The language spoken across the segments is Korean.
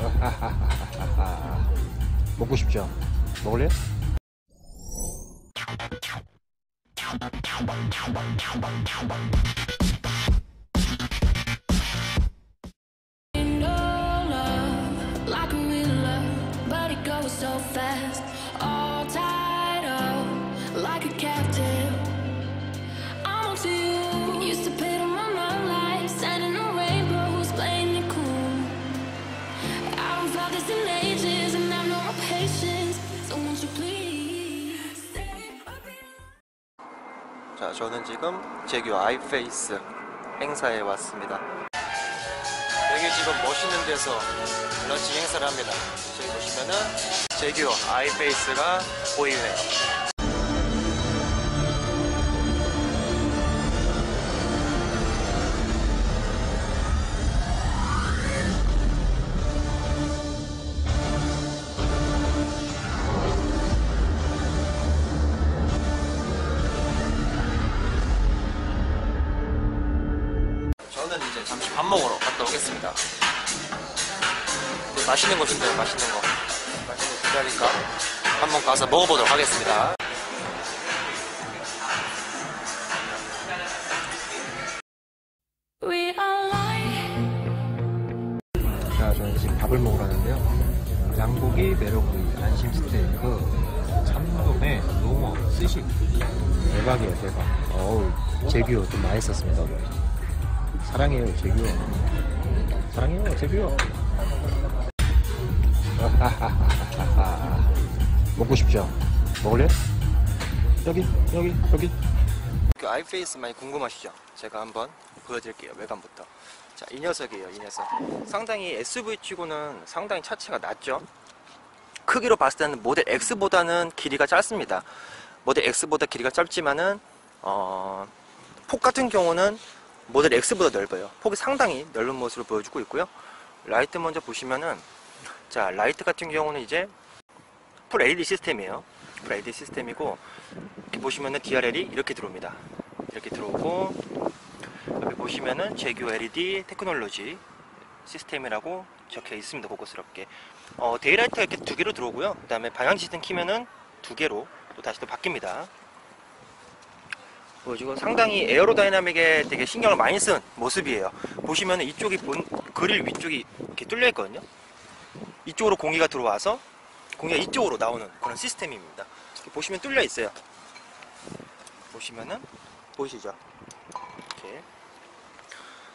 먹고 싶죠? 먹을래? No 저는 지금 제규 아이페이스 행사에 왔습니다. 여기 지금 멋있는 데서 런치 행사를 합니다. 저기 보시면은 제규 아이페이스가 보이네요. 대박이에요, 대박. 어우, 제규어 좀 많이 썼습니다, 오늘. 사랑해요, 제규어. 사랑해요, 제규어. 먹고 싶죠? 먹을래? 여기, 여기, 여기. 그 아이페이스 많이 궁금하시죠? 제가 한번 보여드릴게요, 외관부터. 자, 이 녀석이에요, 이 녀석. 상당히 SUV 치고는 상당히 차체가 낮죠? 크기로 봤을 때는 모델 X보다는 길이가 짧습니다. 모델 X보다 길이가 짧지만은, 어, 폭 같은 경우는 모델 X보다 넓어요. 폭이 상당히 넓은 모습을 보여주고 있고요. 라이트 먼저 보시면은, 자, 라이트 같은 경우는 이제 풀 LED 시스템이에요. 풀 LED 시스템이고, 이렇게 보시면은 DRL이 이렇게 들어옵니다. 이렇게 들어오고 여기 보시면은 제규 LED 테크놀로지 시스템이라고 적혀 있습니다. 고급스럽게. 어, 데이라이트가 이렇게 두 개로 들어오고요. 그 다음에 방향 시스템 키면은 두 개로 또 다시 또 바뀝니다. 보여주고 상당히 에어로다이나믹에 되게 신경을 많이 쓴 모습이에요. 보시면은 이쪽이 본 그릴 위쪽이 이렇게 뚫려 있거든요. 이쪽으로 공기가 들어와서 공기가 이쪽으로 나오는 그런 시스템입니다. 보시면 뚫려 있어요. 보시면은 보이시죠? 이렇게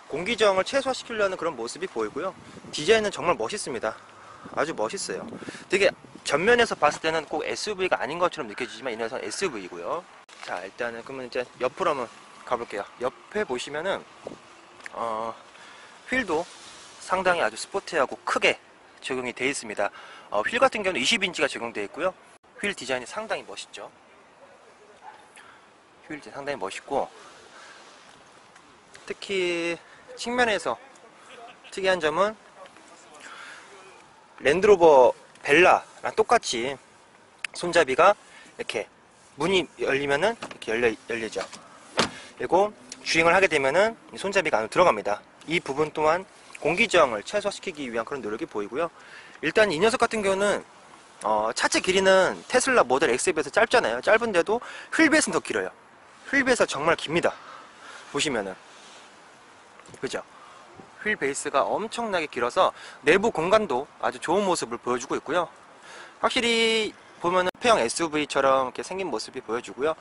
공기저항을 최소화시키려는 그런 모습이 보이고요. 디자인은 정말 멋있습니다. 아주 멋있어요. 되게 전면에서 봤을 때는 꼭 SUV가 아닌 것처럼 느껴지지만 이 녀석은 SUV이고요. 자, 일단은 그러면 이제 옆으로 한번 가볼게요. 옆에 보시면은 어, 휠도 상당히 아주 스포티하고 크게 적용이 되어 있습니다. 어, 휠 같은 경우는 20인치가 적용되어 있고요. 휠 디자인이 상당히 멋있죠. 휠 디자인 상당히 멋있고 특히 측면에서 특이한 점은 랜드로버 벨라랑 똑같이 손잡이가 이렇게 문이 열리면은 이렇게 열려, 열리죠. 그리고 주행을 하게 되면은 이 손잡이가 안으로 들어갑니다. 이 부분 또한 공기 저항을 최소화시키기 위한 그런 노력이 보이고요. 일단 이 녀석 같은 경우는 어, 차체 길이는 테슬라 모델 X에 비해서 짧잖아요. 짧은데도 휠베이스는 더 길어요. 휠베이스가 정말 깁니다. 보시면은 그죠? 휠 베이스가 엄청나게 길어서 내부 공간도 아주 좋은 모습을 보여주고 있고요. 확실히 보면은 폐형 SUV처럼 이렇게 생긴 모습이 보여주고요.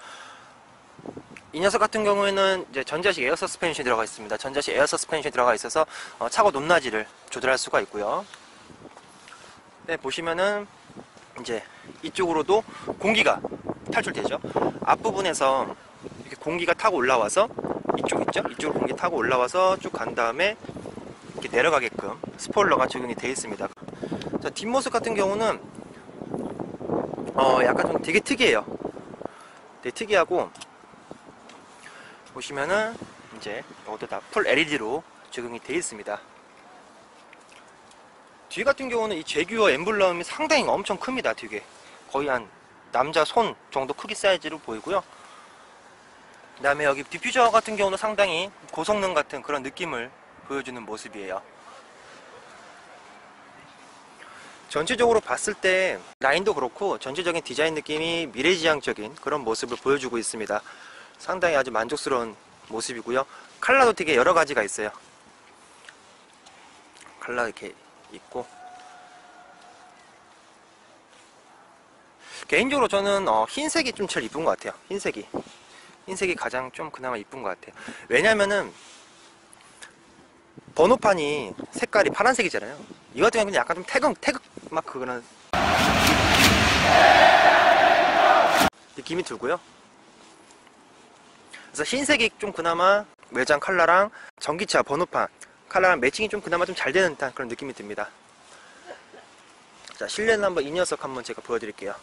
이 녀석 같은 경우에는 이제 전자식 에어 서스펜션이 들어가 있습니다. 전자식 에어 서스펜션이 들어가 있어서 어, 차고 높낮이를 조절할 수가 있고요. 네, 보시면은 이제 이쪽으로도 공기가 탈출되죠. 앞부분에서 이렇게 공기가 타고 올라와서 이쪽 있죠? 이쪽으로 공기 타고 올라와서 쭉 간 다음에 이렇게 내려가게끔 스포일러가 적용이 되어 있습니다. 자, 뒷모습 같은 경우는 어, 약간 좀 되게 특이해요. 되게 특이하고 보시면은 이제 이것도 다 풀 LED로 적용이 되어 있습니다. 뒤 같은 경우는 이 제규어 엠블럼이 상당히 엄청 큽니다. 되게 거의 한 남자 손 정도 크기 사이즈로 보이고요. 그 다음에 여기 디퓨저 같은 경우는 상당히 고성능 같은 그런 느낌을 보여주는 모습이에요. 전체적으로 봤을 때 라인도 그렇고 전체적인 디자인 느낌이 미래지향적인 그런 모습을 보여주고 있습니다. 상당히 아주 만족스러운 모습이고요. 컬러도 되게 여러 가지가 있어요. 컬러 이렇게 있고 개인적으로 저는 어, 흰색이 좀 제일 이쁜 것 같아요. 흰색이 흰색이 가장 좀 그나마 이쁜 것 같아요. 왜냐면은 번호판이 색깔이 파란색이잖아요. 이 같은 경우는 약간 좀 태극 태극 막 그거는 느낌이 들고요. 그래서 흰색이 좀 그나마 외장 컬러랑 전기차 번호판 컬러랑 매칭이 좀 그나마 좀 잘 되는 듯한 그런 느낌이 듭니다. 자 실내는 한번 이 녀석 한번 제가 보여드릴게요.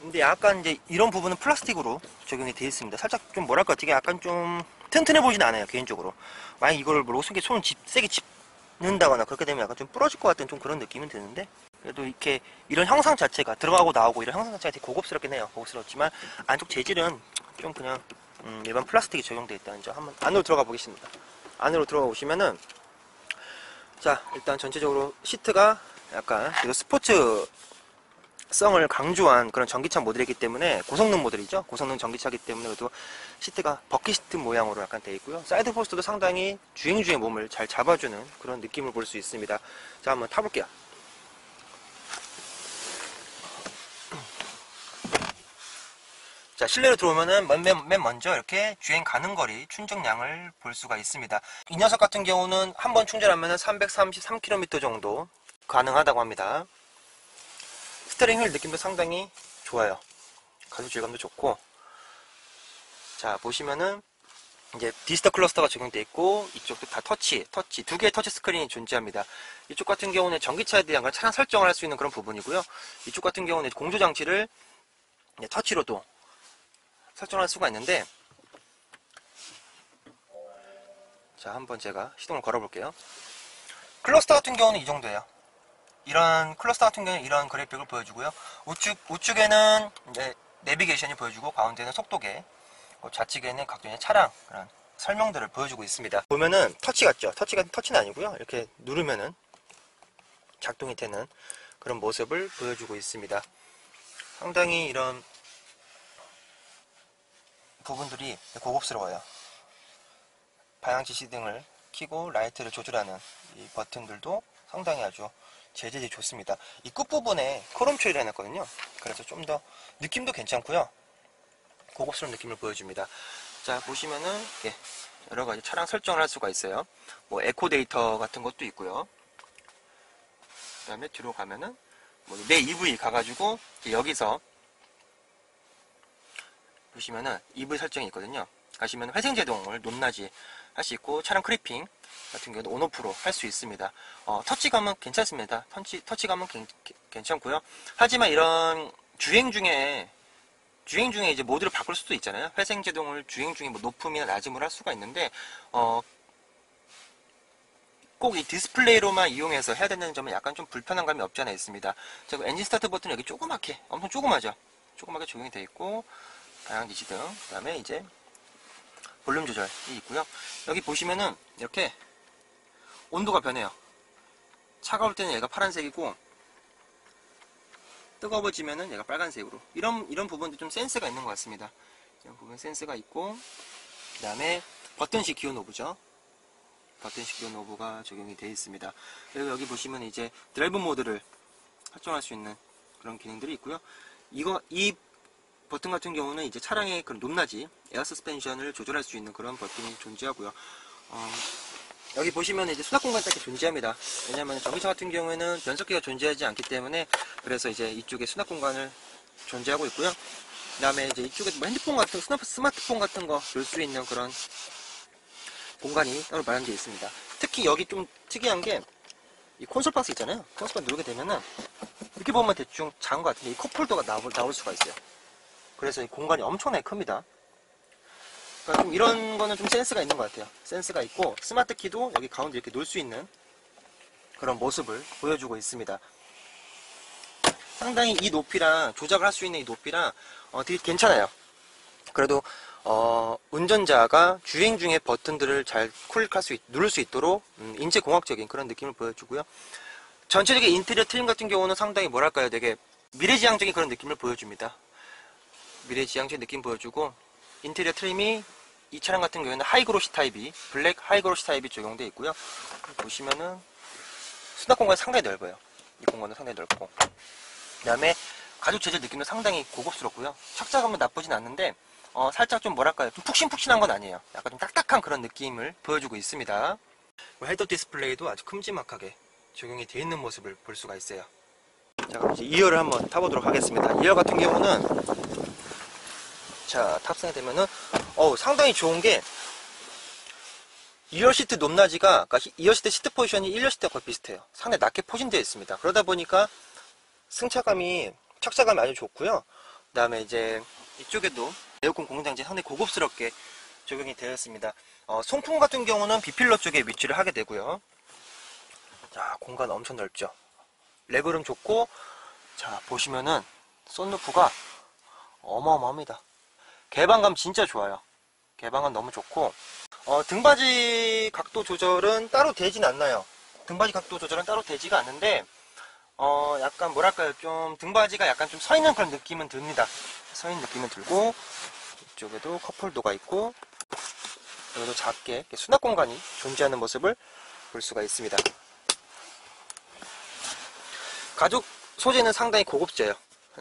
근데 약간 이제 이런 부분은 플라스틱으로 적용이 되어 있습니다. 살짝 좀 뭐랄까 되게 약간 좀 튼튼해 보진 않아요 개인적으로. 만약 이걸 뭐 로스게 손을 집, 세게 짚는다거나 그렇게 되면 약간 좀 부러질 것 같은 좀 그런 느낌은 드는데 그래도 이렇게 이런 형상 자체가 들어가고 나오고 이런 형상 자체가 되게 고급스럽긴 해요. 고급스럽지만 안쪽 재질은 좀 그냥 음, 일반 플라스틱이 적용되어 있다는 점 한번 안으로 들어가 보겠습니다. 안으로 들어가 보시면은 자 일단 전체적으로 시트가 약간 스포츠 성을 강조한 그런 전기차 모델이기 때문에 고성능 모델이죠. 고성능 전기차이기 때문에 그래도 시트가 버킷 시트 모양으로 약간 되어 있고요. 사이드 포스트도 상당히 주행 중의 몸을 잘 잡아주는 그런 느낌을 볼 수 있습니다. 자 한번 타볼게요. 자 실내로 들어오면은 맨, 맨, 맨 먼저 이렇게 주행 가능 거리 충전량을 볼 수가 있습니다. 이 녀석 같은 경우는 한 번 충전하면 333km 정도 가능하다고 합니다. 스테링 휠 느낌도 상당히 좋아요. 가죽 질감도 좋고 자 보시면은 이제 디지털 클러스터가 적용되어 있고 이쪽도 다 터치, 터치 두 개의 터치 스크린이 존재합니다. 이쪽 같은 경우는 전기차에 대한 걸 차량 설정을 할 수 있는 그런 부분이고요. 이쪽 같은 경우는 공조 장치를 터치로도 설정할 수가 있는데 자 한번 제가 시동을 걸어 볼게요. 클러스터 같은 경우는 이 정도예요. 이런 클러스터 같은 경우는 이런 그래픽을 보여주고요. 우측 우측에는 이제 내비게이션이 보여주고 가운데는 속도계, 그 좌측에는 각종의 차량 그런 설명들을 보여주고 있습니다. 보면은 터치 같죠? 터치가 터치는 아니고요. 이렇게 누르면은 작동이 되는 그런 모습을 보여주고 있습니다. 상당히 이런 부분들이 고급스러워요. 방향 지시 등을 켜고 라이트를 조절하는 이 버튼들도 상당히 아주 재질이 좋습니다. 이 끝부분에 크롬 처리를 해놨거든요. 그래서 좀 더 느낌도 괜찮고요. 고급스러운 느낌을 보여줍니다. 자 보시면은 이렇게 여러 가지 차량 설정을 할 수가 있어요. 뭐 에코 데이터 같은 것도 있고요. 그 다음에 뒤로 가면은 뭐 내 EV 가가지고 여기서 보시면은 EV 설정이 있거든요. 가시면 회생 제동을 높낮이 할 수 있고 차량 크리핑 같은 경우도 온오프로 할 수 있습니다. 어, 터치감은 괜찮습니다. 터치, 터치감은 괜, 괜찮고요. 하지만 이런 주행 중에 주행 중에 이제 모드를 바꿀 수도 있잖아요. 회생 제동을 주행 중에 뭐 높음이나 낮음을 할 수가 있는데 어, 꼭 이 디스플레이로만 이용해서 해야 되는 점은 약간 좀 불편한 감이 없지 않아 있습니다. 제가 엔진 스타트 버튼 여기 조그맣게 엄청 조그마죠. 조그맣게 적용이 되어 있고 방향 지시 등 그 다음에 이제 볼륨 조절이 있고요. 여기 보시면은 이렇게 온도가 변해요. 차가울 때는 얘가 파란색이고 뜨거워지면은 얘가 빨간색으로 이런 이런 부분도 좀 센스가 있는 것 같습니다. 이런 부분 센스가 있고 그 다음에 버튼식 기어 노브죠. 버튼식 기어 노브가 적용이 되어 있습니다. 그리고 여기 보시면 이제 드라이브 모드를 설정할 수 있는 그런 기능들이 있고요. 이거 이 버튼 같은 경우는 이제 차량의 그런 높낮이 에어 서스펜션을 조절할 수 있는 그런 버튼이 존재하고요. 어, 여기 보시면 이제 수납 공간이 딱히 존재합니다. 왜냐하면 전기차 같은 경우에는 변속기가 존재하지 않기 때문에 그래서 이제 이쪽에 수납 공간을 존재하고 있고요. 그 다음에 이제 이쪽에 뭐 핸드폰 같은 스마트, 스마트폰 같은 거 넣을 수 있는 그런 공간이 따로 마련되어 있습니다. 특히 여기 좀 특이한 게 이 콘솔 박스 있잖아요. 콘솔 박스 누르게 되면은 이렇게 보면 대충 작은 것 같은데 이 컵홀더가 나올, 나올 수가 있어요. 그래서 이 공간이 엄청나게 큽니다. 그러니까 좀 이런 거는 좀 센스가 있는 것 같아요. 센스가 있고 스마트 키도 여기 가운데 이렇게 놓을 수 있는 그런 모습을 보여주고 있습니다. 상당히 이 높이랑 조작을 할 수 있는 이 높이랑 어, 되게 괜찮아요. 그래도 어, 운전자가 주행 중에 버튼들을 잘 클릭할 수 있, 누를 수 있도록 음, 인체 공학적인 그런 느낌을 보여주고요. 전체적인 인테리어 트림 같은 경우는 상당히 뭐랄까요 되게 미래지향적인 그런 느낌을 보여줍니다 미래지향적인 느낌 보여주고 인테리어 트림이 이 차량 같은 경우에는 하이그로시 타입이 블랙 하이그로시 타입이 적용되어 있고요. 보시면은 수납 공간이 상당히 넓어요. 이 공간은 상당히 넓고. 그 다음에 가죽 재질 느낌도 상당히 고급스럽고요. 착자감은 나쁘진 않는데 어, 살짝 좀 뭐랄까요? 좀 푹신푹신한 건 아니에요. 약간 좀 딱딱한 그런 느낌을 보여주고 있습니다. 헤드 디스플레이도 아주 큼지막하게 적용이 되어 있는 모습을 볼 수가 있어요. 자 그럼 이제 2열을 한번 타보도록 하겠습니다. 2열 같은 경우는 자 탑승이 되면은 어우 상당히 좋은 게 2열 시트 높낮이가 그러니까 2열 시트 시트 포지션이 1열 시트와 거의 비슷해요. 상당히 낮게 포진되어 있습니다. 그러다 보니까 승차감이 착자감이 아주 좋고요. 그 다음에 이제 이쪽에도 에어컨 공장지 상당히 고급스럽게 적용이 되어 있습니다. 어, 송풍 같은 경우는 비필러 쪽에 위치를 하게 되고요. 자 공간 엄청 넓죠. 레그룸 좋고 자 보시면은 썬루프가 어마어마합니다 개방감 진짜 좋아요. 개방감 너무 좋고. 어, 등받이 각도 조절은 따로 되진 않나요? 등받이 각도 조절은 따로 되지가 않는데 어 약간 뭐랄까요? 좀 등받이가 약간 좀 서 있는 그런 느낌은 듭니다. 서 있는 느낌은 들고 이쪽에도 컵홀더가 있고 여기도 작게 수납 공간이 존재하는 모습을 볼 수가 있습니다. 가죽 소재는 상당히 고급져요.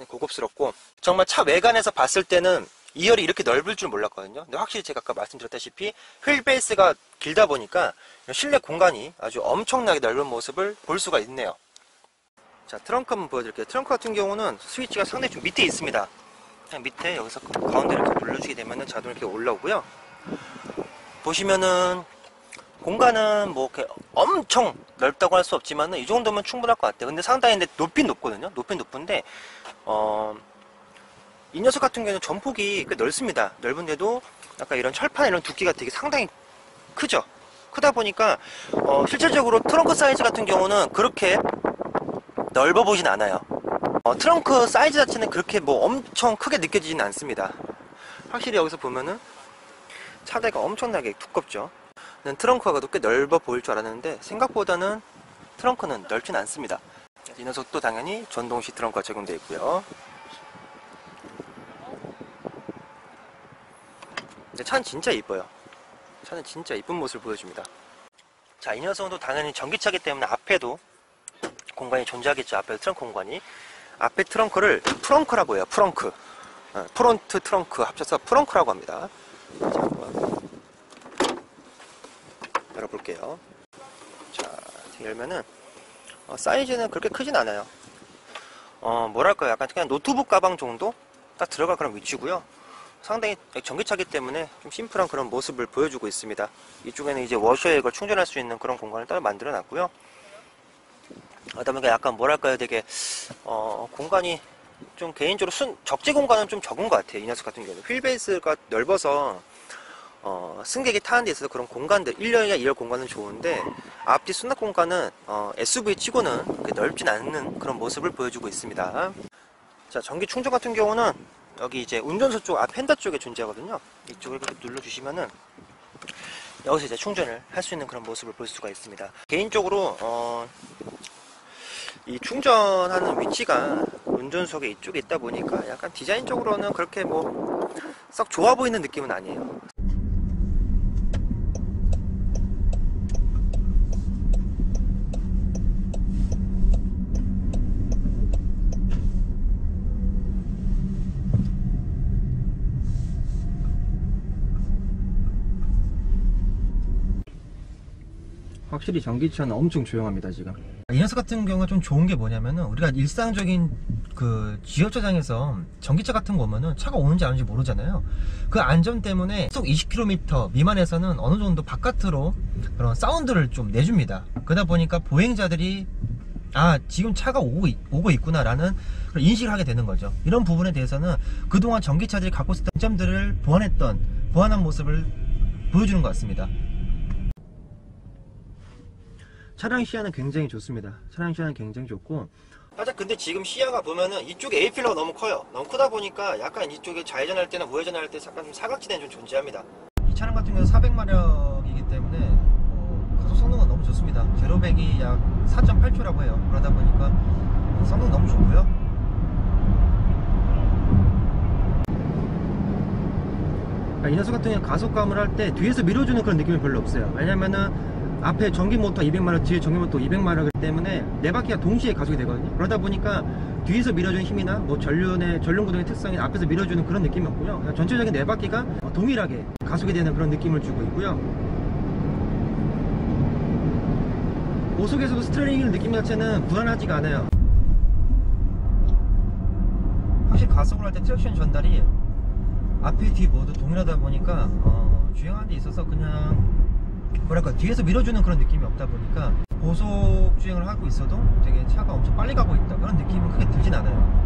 고급스럽고. 정말 차 외관에서 봤을 때는 2열이 이렇게 넓을 줄 몰랐거든요. 근데 확실히 제가 아까 말씀드렸다시피 휠 베이스가 길다 보니까 실내 공간이 아주 엄청나게 넓은 모습을 볼 수가 있네요. 자 트렁크 한번 보여드릴게요. 트렁크 같은 경우는 스위치가 상당히 좀 밑에 있습니다. 그냥 밑에 여기서 가운데 이렇게 눌러주게 되면 자동 이렇게 올라오고요. 보시면은 공간은 뭐 이렇게 엄청 넓다고 할 수 없지만은 이 정도면 충분할 것 같아요. 근데 상당히 높이 높거든요. 높이 높은데 어, 이 녀석 같은 경우는 전폭이 꽤 넓습니다. 넓은데도 약간 이런 철판 이런 두께가 되게 상당히 크죠. 크다 보니까 어, 실질적으로 트렁크 사이즈 같은 경우는 그렇게 넓어 보진 않아요. 어, 트렁크 사이즈 자체는 그렇게 뭐 엄청 크게 느껴지진 않습니다. 확실히 여기서 보면은 차대가 엄청나게 두껍죠. 는 트렁크가 꽤 넓어 보일 줄 알았는데 생각보다는 트렁크는 넓진 않습니다. 이 녀석도 당연히 전동식 트렁크가 적용되어 있고요 근데 차는 진짜 이뻐요. 차는 진짜 이쁜 모습을 보여줍니다. 자 이 녀석도 당연히 전기차기 때문에 앞에도 공간이 존재하겠죠. 앞에 트렁크 공간이. 앞에 트렁크를 프렁크라고 해요 프렁크. 어, 프론트 트렁크 합쳐서 프렁크라고 합니다. 자, 한번 열어볼게요. 자 열면은 어, 사이즈는 그렇게 크진 않아요. 어 뭐랄까요? 약간 그냥 노트북 가방 정도? 딱 들어갈 그런 위치고요 상당히 전기차기 때문에 좀 심플한 그런 모습을 보여주고 있습니다. 이쪽에는 이제 워셔에 이걸 충전할 수 있는 그런 공간을 따로 만들어 놨고요. 보니까 약간 뭐랄까요? 되게 어, 공간이 좀 개인적으로 순, 적재 공간은 좀 적은 것 같아요. 이 녀석 같은 경우는. 휠베이스가 넓어서 어, 승객이 타는 데 있어서 그런 공간들 1열이나 2열 공간은 좋은데 앞뒤 수납 공간은 어, SUV 치고는 넓진 않는 그런 모습을 보여주고 있습니다. 자 전기 충전 같은 경우는 여기 이제 운전석 쪽앞 핸다 쪽에 존재하거든요. 이쪽을 이렇게 눌러주시면은 여기서 이제 충전을 할 수 있는 그런 모습을 볼 수가 있습니다. 개인적으로 어, 이 충전하는 위치가 운전석에 이쪽에 있다 보니까 약간 디자인적으로는 그렇게 뭐 썩 좋아 보이는 느낌은 아니에요 확실히 전기차는 엄청 조용합니다 지금. 이 녀석 같은 경우가 좀 좋은 게 뭐냐면은 우리가 일상적인 그 지하주차장에서 전기차 같은 거 오면은 차가 오는지 안 오는지 모르잖아요. 그 안전 때문에 속 20km 미만에서는 어느 정도 바깥으로 그런 사운드를 좀 내줍니다. 그러다 보니까 보행자들이 아 지금 차가 오고, 있, 오고 있구나 라는 인식을 하게 되는 거죠. 이런 부분에 대해서는 그동안 전기차들이 갖고 있었던 점들을 보완했던 보완한 모습을 보여주는 것 같습니다 차량 시야는 굉장히 좋습니다. 차량 시야는 굉장히 좋고. 살짝 근데 지금 시야가 보면은 이쪽에 A필러가 너무 커요. 너무 크다 보니까 약간 이쪽에 좌회전할 때나 우회전할 때 약간 좀 사각지대는 좀 존재합니다. 이 차량 같은 경우는 400마력이기 때문에 어, 가속 성능은 너무 좋습니다. 제로백이 약 4.8초라고 해요. 그러다 보니까 성능 너무 좋고요. 그러니까 이 녀석 같은 경우는 가속감을 할 때 뒤에서 밀어주는 그런 느낌이 별로 없어요. 왜냐면은 앞에 전기 모터 200마력, 뒤에 전기 모터 200마력이기 때문에 네 바퀴가 동시에 가속이 되거든요. 그러다 보니까 뒤에서 밀어주는 힘이나 뭐 전륜의 전륜 구동의 특성이 앞에서 밀어주는 그런 느낌이 없고요. 전체적인 네 바퀴가 동일하게 가속이 되는 그런 느낌을 주고 있고요. 고속에서도 스트레링 느낌 자체는 불안하지가 않아요. 확실히 가속을 할 때 트랙션 전달이 앞에 뒤 모두 동일하다 보니까 어, 주행하는 데 있어서 그냥 뭐랄까 뒤에서 밀어주는 그런 느낌이 없다 보니까 고속 주행을 하고 있어도 되게 차가 엄청 빨리 가고 있다 그런 느낌은 크게 들진 않아요.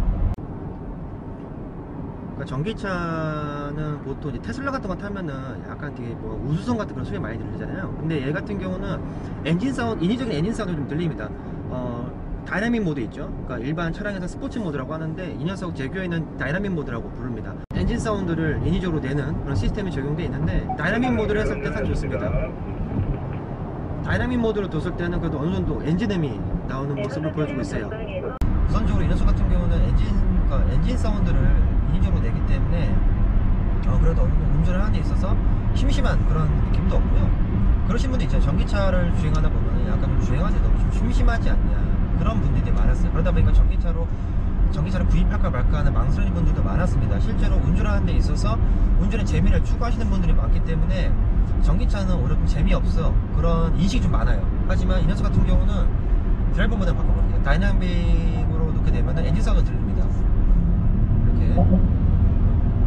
그러니까 전기차는 보통 이제 테슬라 같은 거 타면은 약간 되게 뭐 우주선 같은 그런 소리 많이 들리잖아요. 근데 얘 같은 경우는 엔진 사운드, 인위적인 엔진 사운드 좀 들립니다. 어, 다이나믹 모드 있죠. 그러니까 일반 차량에서 스포츠 모드라고 하는데 이 녀석 제규어에는 다이나믹 모드라고 부릅니다. 엔진 사운드를 인위적으로 내는 그런 시스템이 적용되어 있는데 다이나믹 모드를 했을 때참 좋습니다. 다이나믹 모드로 뒀을 때는 그래도 어느 정도 엔진음이 나오는 모습을 보여주고 있어요. 우선적으로 이 녀석 같은 경우는 엔진, 그러니까 엔진 사운드를 인위적으로 내기 때문에 어, 그래도 어느 정도 운전을 하는 데 있어서 심심한 그런 느낌도 없고요. 그러신 분도 있죠. 전기차를 주행하다 보면 약간 좀 주행하는데 너무 좀 심심하지 않냐. 그런 분들이 많았어요. 그러다 보니까 전기차로 전기차를 구입할까 말까 하는 망설이는 분들도 많았습니다. 실제로 운전하는 데 있어서 운전의 재미를 추구하시는 분들이 많기 때문에 전기차는 오히려 좀 재미없어. 그런 인식이 좀 많아요. 하지만 이 녀석 같은 경우는 드라이버 모드 바꿔볼게요. 다이나믹으로 놓게 되면 엔진 사운드 들립니다. 이렇게.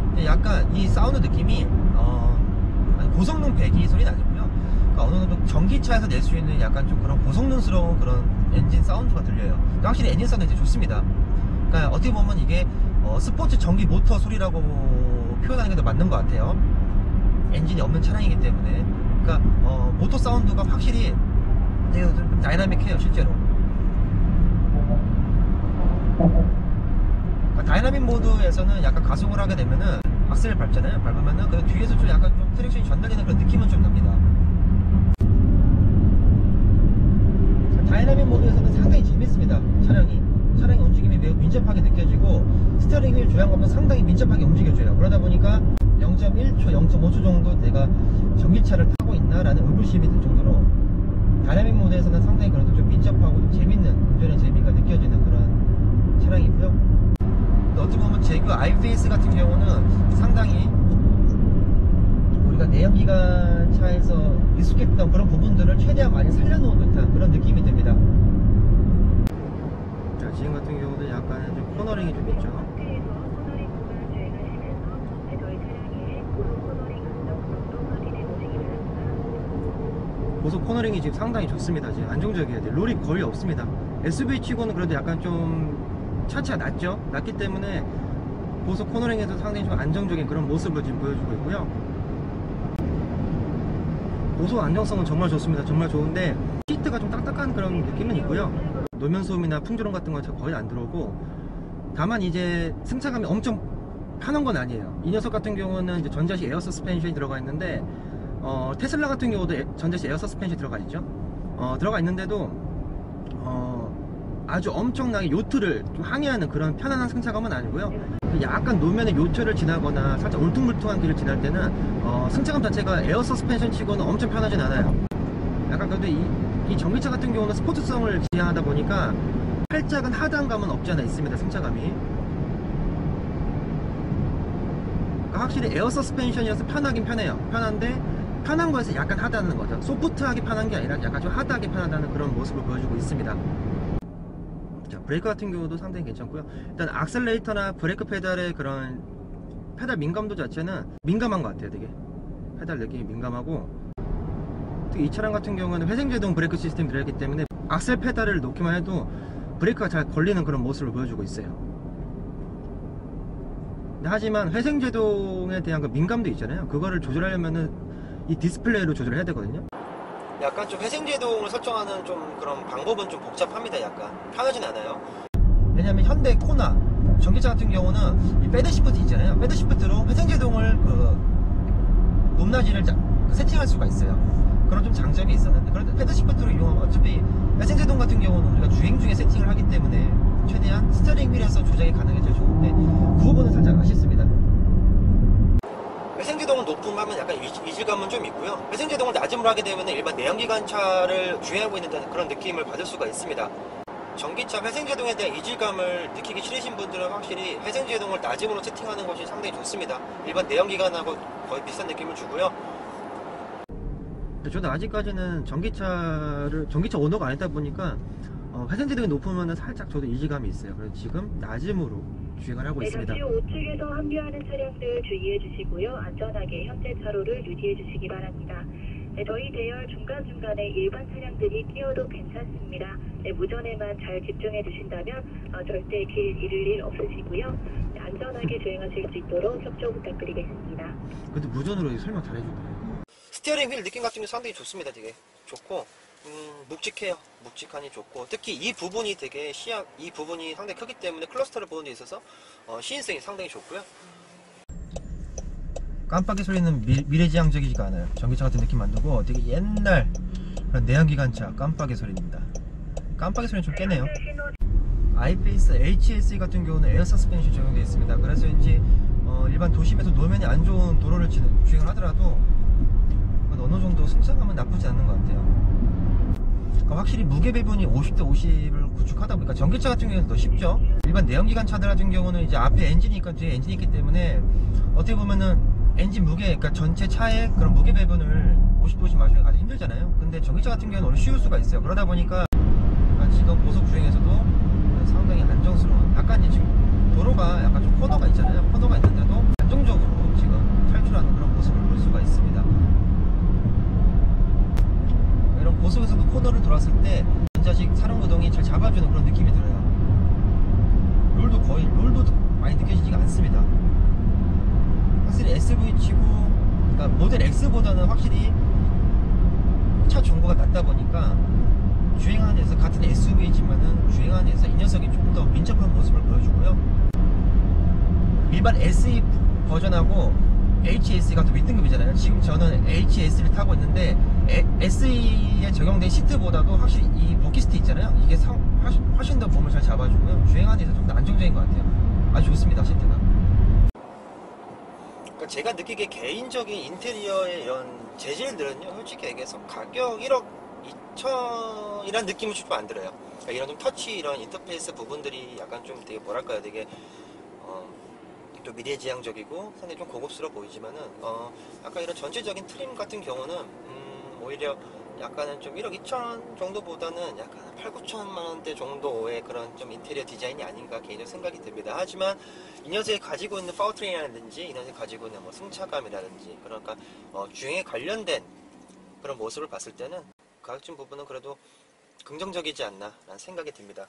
근데 약간 이 사운드 느낌이 어, 고성능 배기 소리는 아니고요. 그러니까 어느 정도 전기차에서 낼 수 있는 약간 좀 그런 고성능스러운 그런 엔진 사운드가 들려요. 확실히 엔진 사운드 되게 좋습니다. 그러니까 어떻게 보면 이게 어, 스포츠 전기 모터 소리라고 표현하는 게 더 맞는 것 같아요. 엔진이 없는 차량이기 때문에. 그러니까 어, 모터 사운드가 확실히 좀 다이나믹해요, 실제로. 그러니까 다이나믹 모드에서는 약간 가속을 하게 되면은 악셀을 밟잖아요. 밟으면은 그 뒤에서 좀 약간 좀 트랙션이 전달되는 그런 느낌은 좀 납니다. 다이나믹 모드에서는 상당히 재밌습니다. 차량이. 차량의 움직임이 매우 민첩하게 느껴지고 스티어링 휠 조향감도 상당히 민첩하게 움직여줘요. 그러다 보니까 0.1초, 0.5초 정도 내가 전기차를 타고 있나라는 의구심이 들 정도로 다이나믹 모드에서는 상당히 그래도 좀 민첩하고 좀 재밌는 운전의 재미가 느껴지는 그런 차량이고요. 어떻게 보면 제규 iPS 같은 경우는 상당히 우리가 내연기관 차에서 익숙했던 그런 부분들을 최대한 많이 살려놓은 듯한 그런 느낌이 듭니다. 자, 지금 같은 경우는 약간 좀 코너링이 좀 있죠. 고속 코너링이 지금 상당히 좋습니다. 지금 안정적이에요. 롤이 거의 없습니다. SUV 치고는 그래도 약간 좀 차차 낮죠? 낮기 때문에 고속 코너링에서 상당히 좀 안정적인 그런 모습을 지금 보여주고 있고요. 고속 안정성은 정말 좋습니다. 정말 좋은데 시트가 좀 딱딱한 그런 느낌은 있고요. 노면 소음이나 풍조름 같은 건 거의 안 들어오고 다만 이제 승차감이 엄청 편한 건 아니에요. 이 녀석 같은 경우는 이제 전자식 에어 서스펜션이 들어가 있는데 어, 테슬라 같은 경우도 에- 전자식 에어 서스펜션이 들어가 있죠. 어, 들어가 있는데도 어, 아주 엄청나게 요트를 좀 항해하는 그런 편안한 승차감은 아니고요. 약간 노면의 요트를 지나거나 살짝 울퉁불퉁한 길을 지날 때는 어, 승차감 자체가 에어 서스펜션 치고는 엄청 편하진 않아요. 약간 그래도 이, 이 전기차 같은 경우는 스포츠성을 지향하다 보니까 살짝은 하단감은 없지 않아 있습니다. 승차감이. 그러니까 확실히 에어 서스펜션이어서 편하긴 편해요. 편한데 편한 거에서 약간 하다는 거죠. 소프트하게 편한 게 아니라 약간 좀 하드하게 편하다는 그런 모습을 보여주고 있습니다. 자, 브레이크 같은 경우도 상당히 괜찮고요. 일단 악셀레이터나 브레이크 페달의 그런 페달 민감도 자체는 민감한 것 같아요, 되게. 페달 느낌이 민감하고 특히 이 차량 같은 경우는 회생제동 브레이크 시스템이 들어있기 때문에 악셀 페달을 놓기만 해도 브레이크가 잘 걸리는 그런 모습을 보여주고 있어요. 하지만 회생제동에 대한 그 민감도 있잖아요. 그거를 조절하려면은 이 디스플레이로 조절을 해야 되거든요. 약간 좀 회생제동을 설정하는 좀 그런 방법은 좀 복잡합니다. 약간 편하진 않아요. 왜냐면 현대 코나 전기차 같은 경우는 이 패드 시프트 있잖아요. 패드 시프트로 회생제동을 그 높낮이를 자- 세팅할 수가 있어요. 그런 좀 장점이 있었는데 그래도 헤드시프트로 이용하면 어차피 회생제동 같은 경우는 우리가 주행 중에 세팅을 하기 때문에 최대한 스티어링 휠에서 조작이 가능해 제일 좋은데 그 부분은 살짝 아쉽습니다. 회생제동을 높음 하면 약간 위- 이질 감은 좀 있고요. 회생제동을 낮음으로 하게 되면 일반 내연기관차를 주행하고 있는 그런 느낌을 받을 수가 있습니다. 전기차 회생제동에 대한 이질감을 느끼기 싫으신 분들은 확실히 회생제동을 낮음으로 세팅하는 것이 상당히 좋습니다. 일반 내연기관하고 거의 비슷한 느낌을 주고요. 저는 아직까지는 전기차를 전기차 오너가 아니다 보니까 어, 회생제동이 높으면 살짝 저도 이질감이 있어요. 그래서 지금 낮음으로 주행을 하고 네, 있습니다. 잠시 후 우측에서 합류하는 차량들 주의해 주시고요. 안전하게 현재 차로를 유지해 주시기 바랍니다. 네, 저희 대열 중간중간에 일반 차량들이 끼어도 괜찮습니다. 네, 무전에만 잘 집중해 주신다면 어, 절대 길 잃을 일 없으시고요. 네, 안전하게 주행하실 수 있도록 협조 부탁드리겠습니다. 근데 무전으로 설명 잘 해주네. 스티어링 휠 느낌 같은 게 상당히 좋습니다. 되게 좋고 음, 묵직해요. 묵직하니 좋고 특히 이 부분이 되게 시야 이 부분이 상당히 크기 때문에 클러스터를 보는 데 있어서 어, 시인성이 상당히 좋고요. 깜빡이 소리는 미, 미래지향적이지가 않아요. 전기차 같은 느낌 안 들고 되게 옛날 그런 내연기관차 깜빡이 소리입니다. 깜빡이 소리는 좀 깨네요. 아이페이스 HSE 같은 경우는 에어 서스펜션 적용되어 있습니다. 그래서 이제 어, 일반 도심에서 노면이 안 좋은 도로를 지- 주행을 하더라도 어느 정도 승차감은 나쁘지 않는 것 같아요. 그러니까 확실히 무게 배분이 50대 50을 구축하다 보니까 전기차 같은 경우는 더 쉽죠. 일반 내연기관 차들 같은 경우는 이제 앞에 엔진이 있고 뒤에 엔진이 있기 때문에 어떻게 보면은 엔진 무게, 그러니까 전체 차의 그런 무게 배분을 50대 50 맞추기가 가장 힘들잖아요. 근데 전기차 같은 경우는 오히려 쉬울 수가 있어요. 그러다 보니까 그러니까 지금 고속 주행에서도 상당히 안정스러운 약간 지금 도로가 약간 좀 코너가 있잖아요 코너가 있는데도 안정적으로 지금 탈출하는 그런 모습을 볼 수가 있습니다 이런 돌았을 때 전자식 사륜구동이 잘 잡아주는 그런 느낌이 들어요 롤도 거의 롤도 많이 느껴지지가 않습니다 확실히 SV 치고 그러니까 모델 X보다는 확실히 차 중고가 낮다 보니까 주행하는 데서 같은 SUV지만은 주행하는 데서 이 녀석이 조금 더 민첩한 모습을 보여주고요. 일반 SE 버전하고 HS가 또 윗등급이잖아요. 지금 저는 HS를 타고 있는데 에- SE에 적용된 시트보다도 확실히 이 버킷시트 있잖아요. 이게 상- 훨씬, 훨씬 더 몸을 잘 잡아주고요. 주행하는 데서 좀 더 안정적인 것 같아요. 아주 좋습니다, 시트가. 그러니까 제가 느끼기에 개인적인 인테리어의 이런 재질들은요, 솔직히 얘기해서 가격 1억 2천이라는 느낌은 좀 안 들어요. 그러니까 이런 좀 터치, 이런 인터페이스 부분들이 약간 좀 되게 뭐랄까요, 되게 어, 좀 미래지향적이고 상당히 좀 고급스러워 보이지만은 어, 약간 이런 전체적인 트림 같은 경우는 음, 오히려 약간은 좀 1억 2천 정도보다는 약간 8, 9천만 원대 정도의 그런 좀 인테리어 디자인이 아닌가 개인적으로 생각이 듭니다. 하지만 이 녀석이 가지고 있는 파워트레인이라든지 이 녀석이 가지고 있는 뭐 승차감이라든지 그러니까 어, 주행에 관련된 그런 모습을 봤을 때는 가격적 부분은 그래도 긍정적이지 않나 라는 생각이 듭니다.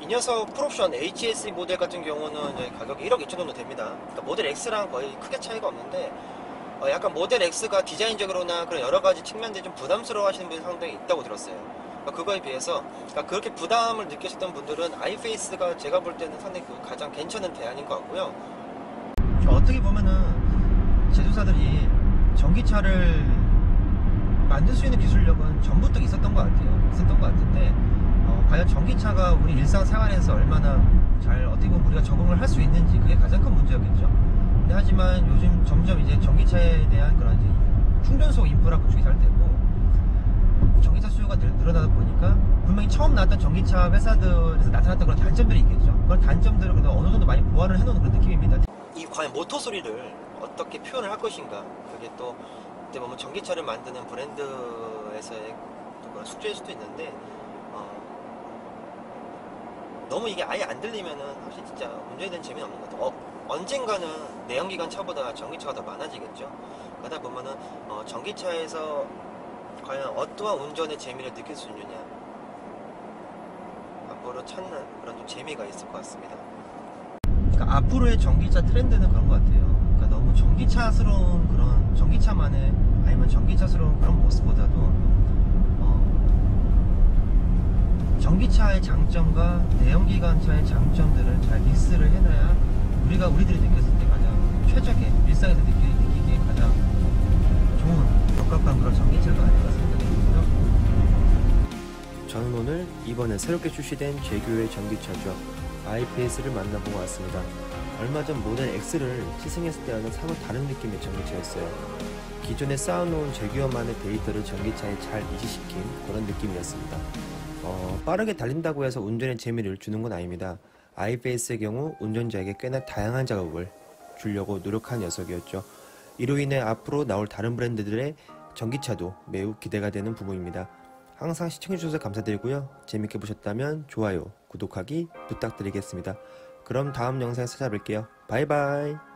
이 녀석 풀옵션 HSE 모델 같은 경우는 가격이 1억 2천 정도 됩니다. 그러니까 모델 X랑 거의 크게 차이가 없는데 어, 약간 모델 X가 디자인적으로나 그런 여러 가지 측면들이 좀 부담스러워 하시는 분이 상당히 있다고 들었어요. 그러니까 그거에 비해서 그러니까 그렇게 부담을 느끼셨던 분들은 아이페이스가 제가 볼 때는 상당히 그 가장 괜찮은 대안인 것 같고요. 어떻게 보면은 제조사들이 전기차를 만들 수 있는 기술력은 전부터 있었던 것 같아요. 있었던 것 같은데 어, 과연 전기차가 우리 일상생활에서 얼마나 잘 어떻게 보면 우리가 적응을 할 수 있는지 그게 가장 큰 문제였겠죠. 하지만 요즘 점점 이제 전기차에 대한 그런 이제 충전소 인프라 구축이 잘 되고 전기차 수요가 늘- 늘어나다 보니까 분명히 처음 나왔던 전기차 회사들에서 나타났던 그런 단점들이 있겠죠. 그런 단점들을 그래도 어느 정도 많이 보완을 해놓은 그런 느낌입니다. 이 과연 모터 소리를 어떻게 표현을 할 것인가 그게 또 어떻게 보면 전기차를 만드는 브랜드에서의 또 그런 숙제일 수도 있는데 어, 너무 이게 아예 안 들리면은 사실 진짜 운전에 대한 재미는 없는 것 같아요. 어, 언젠가는 내연기관 차보다 전기차가 더 많아지겠죠. 그러다 보면은 어, 전기차에서 과연 어떠한 운전의 재미를 느낄 수 있느냐 앞으로 찾는 그런 좀 재미가 있을 것 같습니다. 그러니까 앞으로의 전기차 트렌드는 그런 것 같아요. 그러니까 너무 전기차스러운 그런 전기차만의 아니면 전기차스러운 그런 모습보다도 어, 전기차의 장점과 내연기관차의 장점들을 잘 믹스를 해놔야 우리가 우리들이 느꼈을 때 가장 최적의 일상에서 느끼, 느끼기에 가장 좋은 적합한 그런 전기차가 아닌가 생각이 들고요. 저는 오늘 이번에 새롭게 출시된 제규의 전기차죠. IPS를 만나보고 왔습니다. 얼마 전 모델 X를 시승했을 때와는 사뭇 다른 느낌의 전기차였어요. 기존에 쌓아놓은 제규어만의 데이터를 전기차에 잘 이식시킨 그런 느낌이었습니다. 어, 빠르게 달린다고 해서 운전에 재미를 주는 건 아닙니다. IPS의 경우 운전자에게 꽤나 다양한 작업을 주려고 노력한 녀석이었죠. 이로 인해 앞으로 나올 다른 브랜드들의 전기차도 매우 기대가 되는 부분입니다. 항상 시청해주셔서 감사드리고요. 재밌게 보셨다면 좋아요, 구독하기 부탁드리겠습니다. 그럼 다음 영상에 찾아뵐게요. 바이바이.